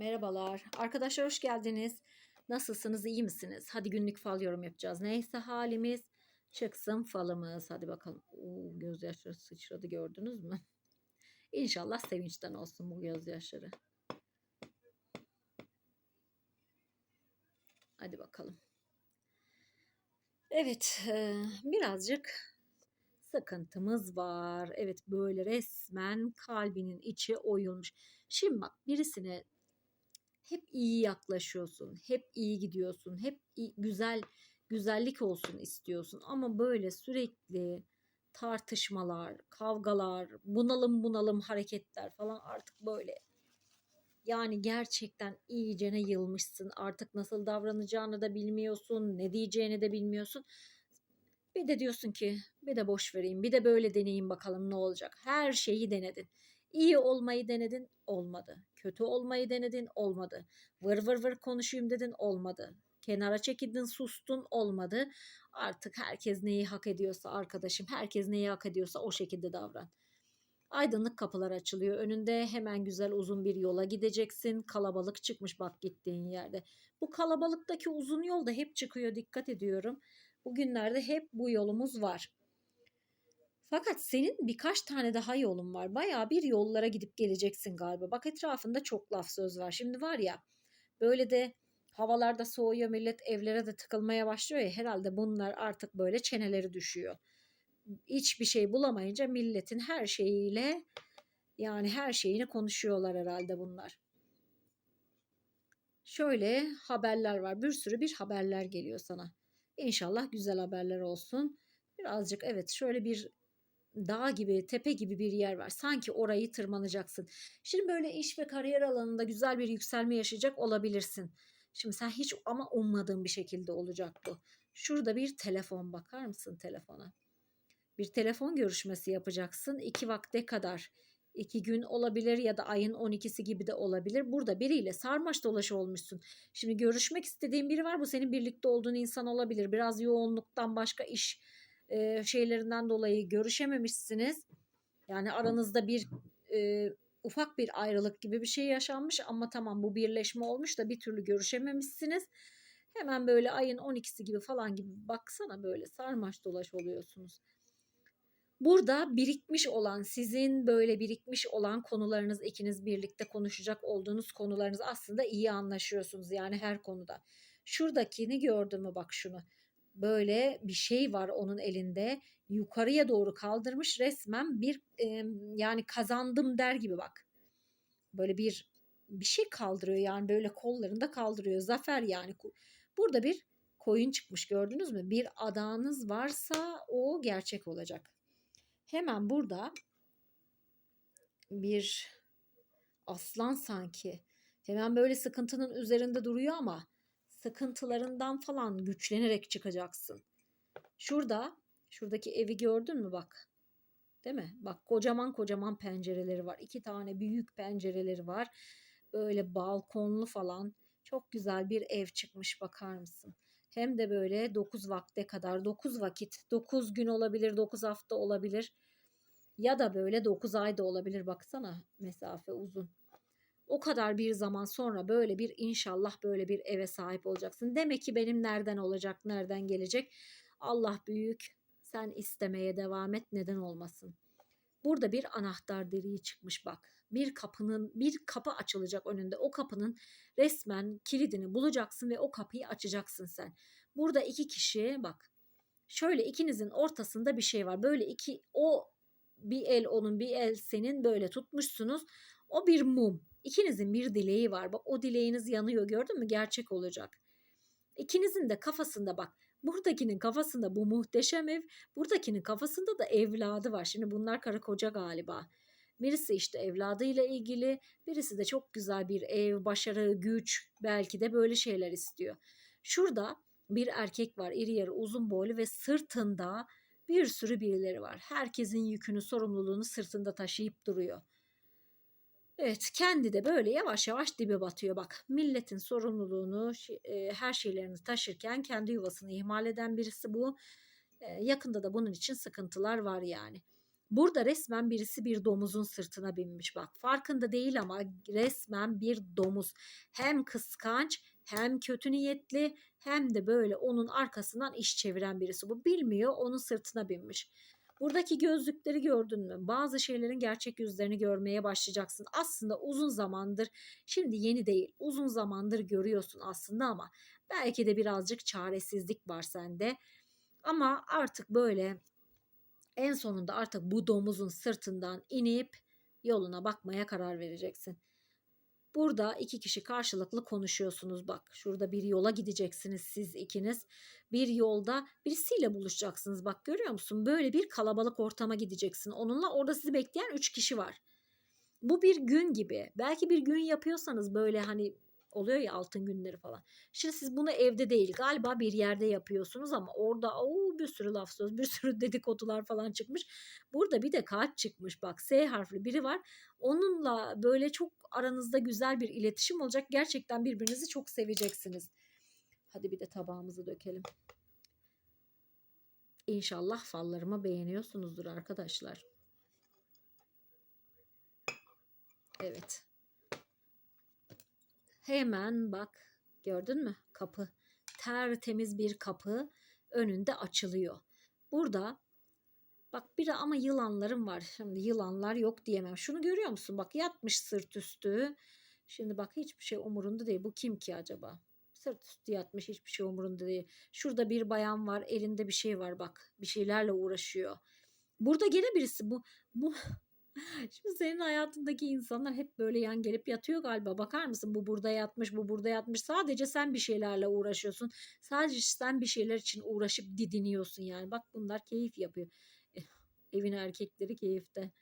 Merhabalar. Arkadaşlar hoş geldiniz. Nasılsınız? iyi misiniz? Hadi günlük fal yorum yapacağız. Neyse halimiz çıksın falımız. Hadi bakalım. Oo, gözyaşları sıçradı gördünüz mü? İnşallah sevinçten olsun bu gözyaşları. Hadi bakalım. Evet, e, birazcık sıkıntımız var. Evet, böyle resmen kalbinin içi oyulmuş. Şimdi bak birisine hep iyi yaklaşıyorsun, hep iyi gidiyorsun, hep iyi- güzel güzellik olsun istiyorsun ama böyle sürekli tartışmalar, kavgalar, bunalım bunalım hareketler falan artık böyle yani gerçekten iyicene yılmışsın. Artık nasıl davranacağını da bilmiyorsun, ne diyeceğini de bilmiyorsun. Bir de diyorsun ki bir de boş vereyim, bir de böyle deneyeyim bakalım ne olacak. Her şeyi denedin. İyi olmayı denedin, olmadı. Kötü olmayı denedin, olmadı. Vır vır vır konuşayım dedin, olmadı. Kenara çekildin, sustun, olmadı. Artık herkes neyi hak ediyorsa arkadaşım, herkes neyi hak ediyorsa o şekilde davran. Aydınlık kapılar açılıyor önünde. Hemen güzel uzun bir yola gideceksin. Kalabalık çıkmış bak gittiğin yerde. Bu kalabalıktaki uzun yol da hep çıkıyor dikkat ediyorum. Bugünlerde hep bu yolumuz var. Fakat senin birkaç tane daha yolun var. Bayağı bir yollara gidip geleceksin galiba. Bak etrafında çok laf söz var. Şimdi var ya böyle de havalarda soğuyor millet evlere de tıkılmaya başlıyor ya herhalde bunlar artık böyle çeneleri düşüyor. Hiçbir şey bulamayınca milletin her şeyiyle yani her şeyini konuşuyorlar herhalde bunlar. Şöyle haberler var. Bir sürü bir haberler geliyor sana. İnşallah güzel haberler olsun. Birazcık evet şöyle bir dağ gibi, tepe gibi bir yer var. Sanki orayı tırmanacaksın. Şimdi böyle iş ve kariyer alanında güzel bir yükselme yaşayacak olabilirsin. Şimdi sen hiç ama ummadığın bir şekilde olacak bu. Şurada bir telefon bakar mısın telefona? Bir telefon görüşmesi yapacaksın. iki vakte kadar. iki gün olabilir ya da ayın 12'si gibi de olabilir. Burada biriyle sarmaş dolaş olmuşsun. Şimdi görüşmek istediğin biri var. Bu senin birlikte olduğun insan olabilir. Biraz yoğunluktan başka iş e, şeylerinden dolayı görüşememişsiniz. Yani aranızda bir e, ufak bir ayrılık gibi bir şey yaşanmış ama tamam bu birleşme olmuş da bir türlü görüşememişsiniz. Hemen böyle ayın 12'si gibi falan gibi baksana böyle sarmaş dolaş oluyorsunuz. Burada birikmiş olan sizin böyle birikmiş olan konularınız ikiniz birlikte konuşacak olduğunuz konularınız aslında iyi anlaşıyorsunuz yani her konuda. Şuradakini gördün mü bak şunu böyle bir şey var onun elinde yukarıya doğru kaldırmış resmen bir e, yani kazandım der gibi bak. Böyle bir bir şey kaldırıyor yani böyle kollarında kaldırıyor. Zafer yani. Burada bir koyun çıkmış gördünüz mü? Bir adağınız varsa o gerçek olacak. Hemen burada bir aslan sanki. Hemen böyle sıkıntının üzerinde duruyor ama sıkıntılarından falan güçlenerek çıkacaksın. Şurada, şuradaki evi gördün mü bak. Değil mi? Bak kocaman kocaman pencereleri var. İki tane büyük pencereleri var. Böyle balkonlu falan. Çok güzel bir ev çıkmış bakar mısın? Hem de böyle 9 vakte kadar 9 vakit 9 gün olabilir 9 hafta olabilir ya da böyle 9 ay da olabilir baksana mesafe uzun. O kadar bir zaman sonra böyle bir inşallah böyle bir eve sahip olacaksın. Demek ki benim nereden olacak, nereden gelecek? Allah büyük. Sen istemeye devam et, neden olmasın? Burada bir anahtar deliği çıkmış bak. Bir kapının bir kapı açılacak önünde. O kapının resmen kilidini bulacaksın ve o kapıyı açacaksın sen. Burada iki kişi bak. Şöyle ikinizin ortasında bir şey var. Böyle iki o bir el onun bir el senin böyle tutmuşsunuz. O bir mum. İkinizin bir dileği var. Bak o dileğiniz yanıyor gördün mü? Gerçek olacak. İkinizin de kafasında bak. Buradakinin kafasında bu muhteşem ev. Buradakinin kafasında da evladı var. Şimdi bunlar karı koca galiba. Birisi işte evladıyla ilgili, birisi de çok güzel bir ev, başarı, güç, belki de böyle şeyler istiyor. Şurada bir erkek var, iri yarı, uzun boylu ve sırtında bir sürü birileri var. Herkesin yükünü, sorumluluğunu sırtında taşıyıp duruyor. Evet kendi de böyle yavaş yavaş dibe batıyor bak. Milletin sorumluluğunu e, her şeylerini taşırken kendi yuvasını ihmal eden birisi bu. E, yakında da bunun için sıkıntılar var yani. Burada resmen birisi bir domuzun sırtına binmiş bak. Farkında değil ama resmen bir domuz. Hem kıskanç hem kötü niyetli hem de böyle onun arkasından iş çeviren birisi. Bu bilmiyor onun sırtına binmiş. Buradaki gözlükleri gördün mü? Bazı şeylerin gerçek yüzlerini görmeye başlayacaksın. Aslında uzun zamandır, şimdi yeni değil, uzun zamandır görüyorsun aslında ama belki de birazcık çaresizlik var sende. Ama artık böyle en sonunda artık bu domuzun sırtından inip yoluna bakmaya karar vereceksin. Burada iki kişi karşılıklı konuşuyorsunuz bak. Şurada bir yola gideceksiniz siz ikiniz. Bir yolda birisiyle buluşacaksınız bak görüyor musun? Böyle bir kalabalık ortama gideceksin. Onunla orada sizi bekleyen üç kişi var. Bu bir gün gibi. Belki bir gün yapıyorsanız böyle hani oluyor ya altın günleri falan. Şimdi siz bunu evde değil galiba bir yerde yapıyorsunuz ama orada o bir sürü laf söz, bir sürü dedikodular falan çıkmış. Burada bir de kalp çıkmış bak S harfli biri var. Onunla böyle çok aranızda güzel bir iletişim olacak. Gerçekten birbirinizi çok seveceksiniz. Hadi bir de tabağımızı dökelim. İnşallah fallarımı beğeniyorsunuzdur arkadaşlar. Evet. Hemen bak gördün mü kapı tertemiz bir kapı önünde açılıyor. Burada bak bir ama yılanlarım var. Şimdi yılanlar yok diyemem. Şunu görüyor musun? Bak yatmış sırt üstü. Şimdi bak hiçbir şey umurunda değil. Bu kim ki acaba? Sırt üstü yatmış hiçbir şey umurunda değil. Şurada bir bayan var elinde bir şey var bak. Bir şeylerle uğraşıyor. Burada gene birisi bu bu Şimdi senin hayatındaki insanlar hep böyle yan gelip yatıyor galiba. Bakar mısın? Bu burada yatmış, bu burada yatmış. Sadece sen bir şeylerle uğraşıyorsun. Sadece sen bir şeyler için uğraşıp didiniyorsun yani. Bak bunlar keyif yapıyor. Eh, evin erkekleri keyifte.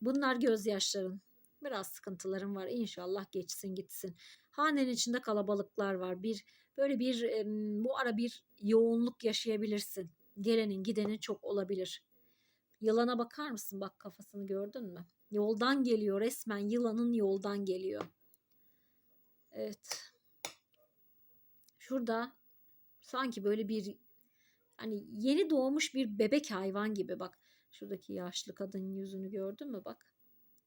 Bunlar gözyaşların. Biraz sıkıntıların var. İnşallah geçsin gitsin. Hanenin içinde kalabalıklar var. Bir böyle bir bu ara bir yoğunluk yaşayabilirsin. Gelenin gidenin çok olabilir. Yılana bakar mısın? Bak kafasını gördün mü? Yoldan geliyor resmen yılanın yoldan geliyor. Evet. Şurada sanki böyle bir hani yeni doğmuş bir bebek hayvan gibi bak. Şuradaki yaşlı kadının yüzünü gördün mü bak.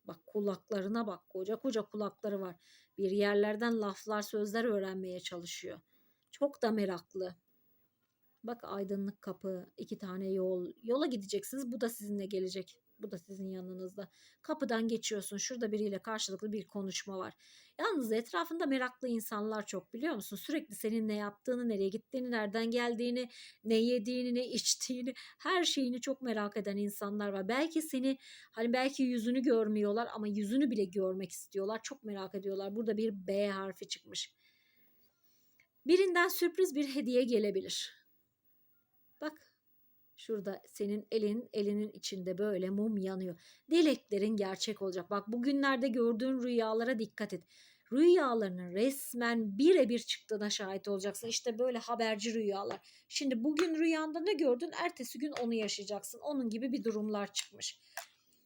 Bak kulaklarına bak. Koca koca kulakları var. Bir yerlerden laflar, sözler öğrenmeye çalışıyor. Çok da meraklı. Bak aydınlık kapı, iki tane yol. Yola gideceksiniz. Bu da sizinle gelecek. Bu da sizin yanınızda. Kapıdan geçiyorsun. Şurada biriyle karşılıklı bir konuşma var. Yalnız etrafında meraklı insanlar çok biliyor musun? Sürekli senin ne yaptığını, nereye gittiğini, nereden geldiğini, ne yediğini, ne içtiğini, her şeyini çok merak eden insanlar var. Belki seni hani belki yüzünü görmüyorlar ama yüzünü bile görmek istiyorlar. Çok merak ediyorlar. Burada bir B harfi çıkmış. Birinden sürpriz bir hediye gelebilir. Bak şurada senin elin elinin içinde böyle mum yanıyor. Dileklerin gerçek olacak. Bak bugünlerde gördüğün rüyalara dikkat et. Rüyalarının resmen birebir çıktığına şahit olacaksın. İşte böyle haberci rüyalar. Şimdi bugün rüyanda ne gördün? Ertesi gün onu yaşayacaksın. Onun gibi bir durumlar çıkmış.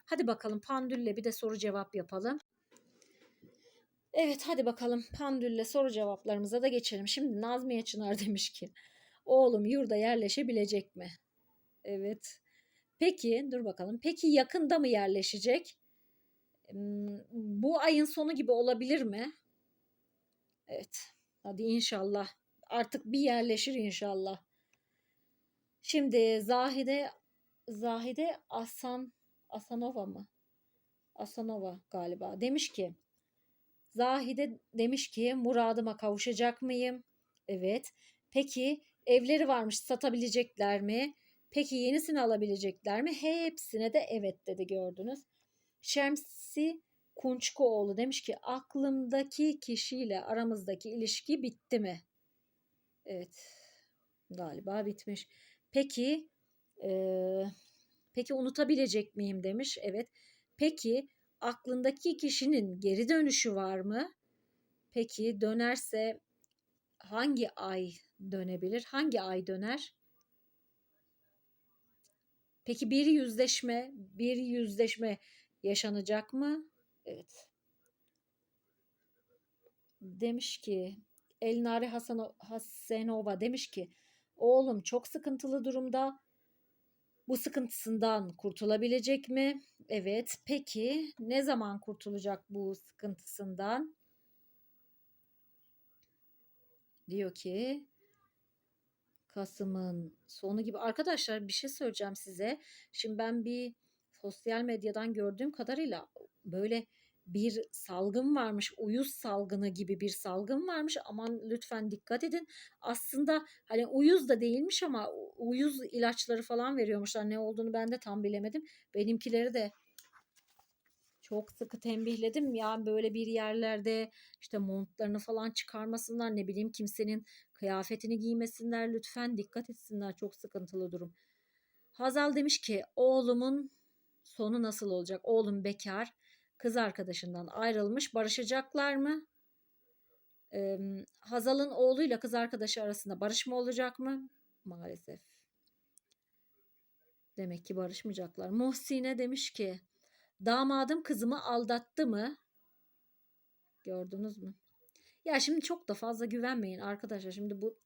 Hadi bakalım pandülle bir de soru cevap yapalım. Evet hadi bakalım pandülle soru cevaplarımıza da geçelim. Şimdi Nazmiye Çınar demiş ki Oğlum yurda yerleşebilecek mi? Evet. Peki dur bakalım. Peki yakında mı yerleşecek? Bu ayın sonu gibi olabilir mi? Evet. Hadi inşallah. Artık bir yerleşir inşallah. Şimdi Zahide Zahide Asan Asanova mı? Asanova galiba. Demiş ki Zahide demiş ki muradıma kavuşacak mıyım? Evet. Peki Evleri varmış satabilecekler mi? Peki yenisini alabilecekler mi? Hepsine de evet dedi gördünüz. Şemsi Kunçkoğlu demiş ki aklımdaki kişiyle aramızdaki ilişki bitti mi? Evet galiba bitmiş. Peki e, peki unutabilecek miyim demiş. Evet. Peki aklındaki kişinin geri dönüşü var mı? Peki dönerse hangi ay dönebilir? Hangi ay döner? Peki bir yüzleşme, bir yüzleşme yaşanacak mı? Evet. Demiş ki Elnari Hasan Hasenova demiş ki oğlum çok sıkıntılı durumda Bu sıkıntısından kurtulabilecek mi? Evet. Peki ne zaman kurtulacak bu sıkıntısından? Diyor ki Kasım'ın sonu gibi. Arkadaşlar bir şey söyleyeceğim size. Şimdi ben bir sosyal medyadan gördüğüm kadarıyla böyle bir salgın varmış. Uyuz salgını gibi bir salgın varmış. Aman lütfen dikkat edin. Aslında hani uyuz da değilmiş ama uyuz ilaçları falan veriyormuşlar. Ne olduğunu ben de tam bilemedim. Benimkileri de çok sıkı tembihledim ya böyle bir yerlerde işte montlarını falan çıkarmasınlar ne bileyim kimsenin kıyafetini giymesinler lütfen dikkat etsinler çok sıkıntılı durum. Hazal demiş ki oğlumun sonu nasıl olacak? Oğlum bekar kız arkadaşından ayrılmış barışacaklar mı? Ee, Hazal'ın oğluyla kız arkadaşı arasında barışma olacak mı? Maalesef. Demek ki barışmayacaklar. Muhsine demiş ki Damadım kızımı aldattı mı? Gördünüz mü? Ya şimdi çok da fazla güvenmeyin arkadaşlar. Şimdi bu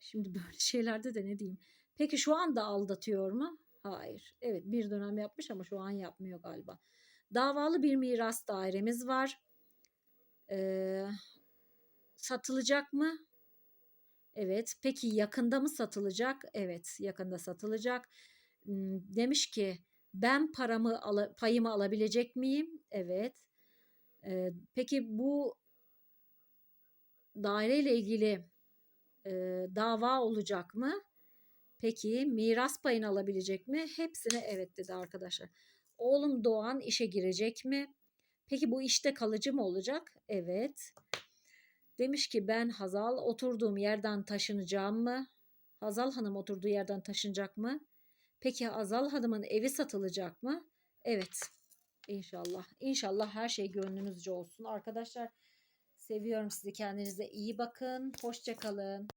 şimdi böyle şeylerde de ne diyeyim? Peki şu anda aldatıyor mu? Hayır. Evet bir dönem yapmış ama şu an yapmıyor galiba. Davalı bir miras dairemiz var. Ee, satılacak mı? Evet. Peki yakında mı satılacak? Evet, yakında satılacak. Demiş ki ben paramı payımı alabilecek miyim? Evet. Ee, peki bu daireyle ilgili e, dava olacak mı? Peki miras payını alabilecek mi? Hepsine evet dedi arkadaşlar. Oğlum Doğan işe girecek mi? Peki bu işte kalıcı mı olacak? Evet. Demiş ki ben Hazal oturduğum yerden taşınacağım mı? Hazal Hanım oturduğu yerden taşınacak mı? Peki Azal Hanım'ın evi satılacak mı? Evet. İnşallah. İnşallah her şey gönlünüzce olsun. Arkadaşlar seviyorum sizi. Kendinize iyi bakın. Hoşçakalın.